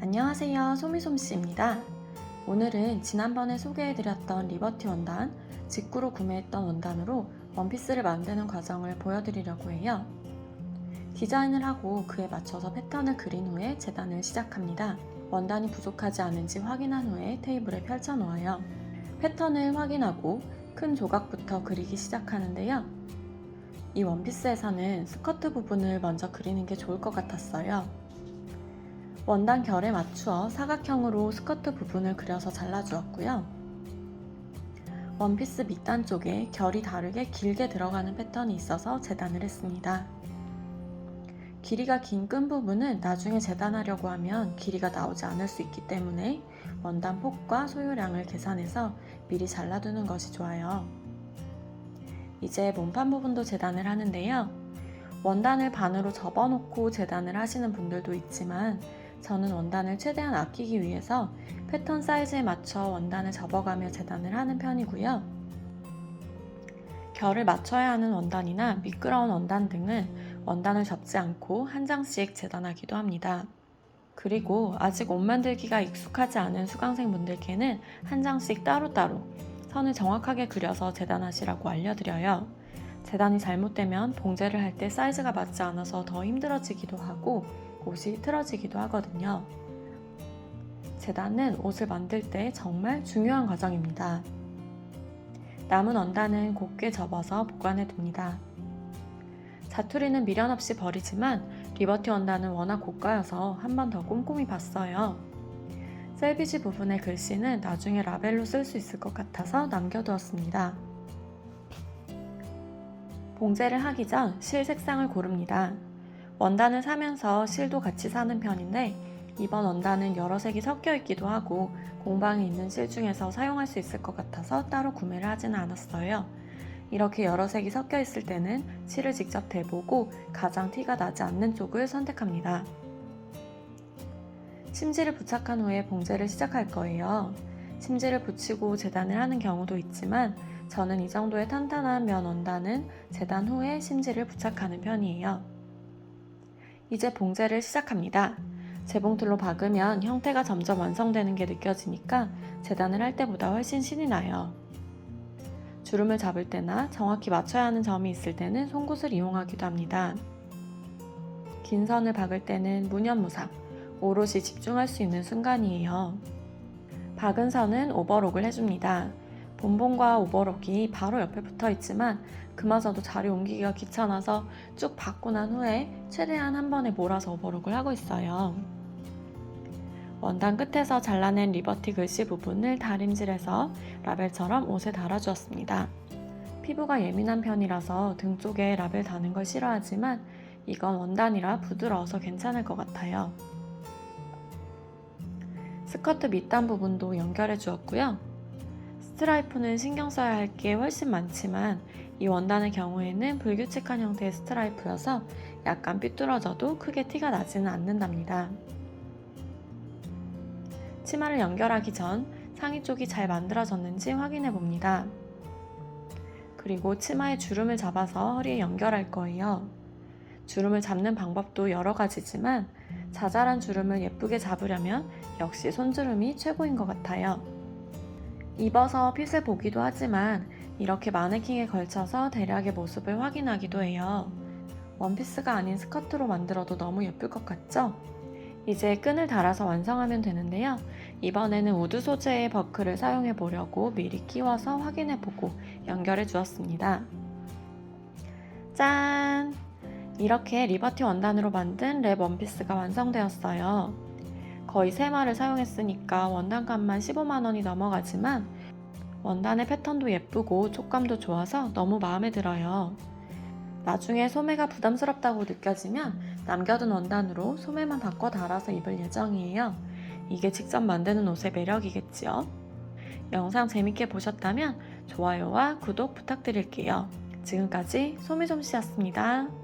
안녕하세요. 소미솜씨입니다. 오늘은 지난번에 소개해드렸던 리버티 원단, 직구로 구매했던 원단으로 원피스를 만드는 과정을 보여드리려고 해요. 디자인을 하고 그에 맞춰서 패턴을 그린 후에 재단을 시작합니다. 원단이 부족하지 않은지 확인한 후에 테이블에 펼쳐 놓아요. 패턴을 확인하고 큰 조각부터 그리기 시작하는데요. 이 원피스에서는 스커트 부분을 먼저 그리는 게 좋을 것 같았어요. 원단 결에 맞추어 사각형으로 스커트 부분을 그려서 잘라주었고요. 원피스 밑단 쪽에 결이 다르게 길게 들어가는 패턴이 있어서 재단을 했습니다. 길이가 긴 끈 부분은 나중에 재단하려고 하면 길이가 나오지 않을 수 있기 때문에 원단 폭과 소요량을 계산해서 미리 잘라두는 것이 좋아요. 이제 몸판 부분도 재단을 하는데요. 원단을 반으로 접어놓고 재단을 하시는 분들도 있지만 저는 원단을 최대한 아끼기 위해서 패턴 사이즈에 맞춰 원단을 접어가며 재단을 하는 편이고요. 결을 맞춰야 하는 원단이나 미끄러운 원단 등은 원단을 접지 않고 한 장씩 재단하기도 합니다. 그리고 아직 옷 만들기가 익숙하지 않은 수강생분들께는 한 장씩 따로따로 선을 정확하게 그려서 재단하시라고 알려드려요. 재단이 잘못되면 봉제를 할 때 사이즈가 맞지 않아서 더 힘들어지기도 하고 옷이 틀어지기도 하거든요. 재단은 옷을 만들 때 정말 중요한 과정입니다. 남은 원단은 곱게 접어서 보관해 둡니다. 자투리는 미련 없이 버리지만 리버티 원단은 워낙 고가여서 한 번 더 꼼꼼히 봤어요. 셀비지 부분의 글씨는 나중에 라벨로 쓸 수 있을 것 같아서 남겨두었습니다. 봉제를 하기 전 실 색상을 고릅니다. 원단을 사면서 실도 같이 사는 편인데 이번 원단은 여러 색이 섞여 있기도 하고 공방에 있는 실 중에서 사용할 수 있을 것 같아서 따로 구매를 하지는 않았어요. 이렇게 여러 색이 섞여 있을 때는 실을 직접 대보고 가장 티가 나지 않는 쪽을 선택합니다. 심지를 부착한 후에 봉제를 시작할 거예요. 심지를 붙이고 재단을 하는 경우도 있지만 저는 이 정도의 탄탄한 면 원단은 재단 후에 심지를 부착하는 편이에요. 이제 봉제를 시작합니다. 재봉틀로 박으면 형태가 점점 완성되는 게 느껴지니까 재단을 할 때보다 훨씬 신이 나요. 주름을 잡을 때나 정확히 맞춰야 하는 점이 있을 때는 송곳을 이용하기도 합니다. 긴 선을 박을 때는 무념무상, 오롯이 집중할 수 있는 순간이에요. 박은 선은 오버록을 해줍니다. 본봉과 오버록이 바로 옆에 붙어 있지만 그마저도 자리 옮기기가 귀찮아서 쭉 박고 난 후에 최대한 한 번에 몰아서 오버록을 하고 있어요. 원단 끝에서 잘라낸 리버티 글씨 부분을 다림질해서 라벨처럼 옷에 달아주었습니다. 피부가 예민한 편이라서 등 쪽에 라벨 다는 걸 싫어하지만 이건 원단이라 부드러워서 괜찮을 것 같아요. 스커트 밑단 부분도 연결해 주었고요. 스트라이프는 신경 써야 할 게 훨씬 많지만 이 원단의 경우에는 불규칙한 형태의 스트라이프여서 약간 삐뚤어져도 크게 티가 나지는 않는답니다. 치마를 연결하기 전 상의 쪽이 잘 만들어졌는지 확인해 봅니다. 그리고 치마에 주름을 잡아서 허리에 연결할 거예요. 주름을 잡는 방법도 여러 가지지만 자잘한 주름을 예쁘게 잡으려면 역시 손주름이 최고인 것 같아요. 입어서 핏을 보기도 하지만 이렇게 마네킹에 걸쳐서 대략의 모습을 확인하기도 해요. 원피스가 아닌 스커트로 만들어도 너무 예쁠 것 같죠? 이제 끈을 달아서 완성하면 되는데요. 이번에는 우드 소재의 버클을 사용해 보려고 미리 끼워서 확인해 보고 연결해 주었습니다. 짠! 이렇게 리버티 원단으로 만든 랩 원피스가 완성되었어요. 거의 3마를 사용했으니까 원단값만 15만원이 넘어가지만 원단의 패턴도 예쁘고 촉감도 좋아서 너무 마음에 들어요. 나중에 소매가 부담스럽다고 느껴지면 남겨둔 원단으로 소매만 바꿔 달아서 입을 예정이에요. 이게 직접 만드는 옷의 매력이겠지요. 영상 재밌게 보셨다면 좋아요와 구독 부탁드릴게요. 지금까지 소미솜씨였습니다.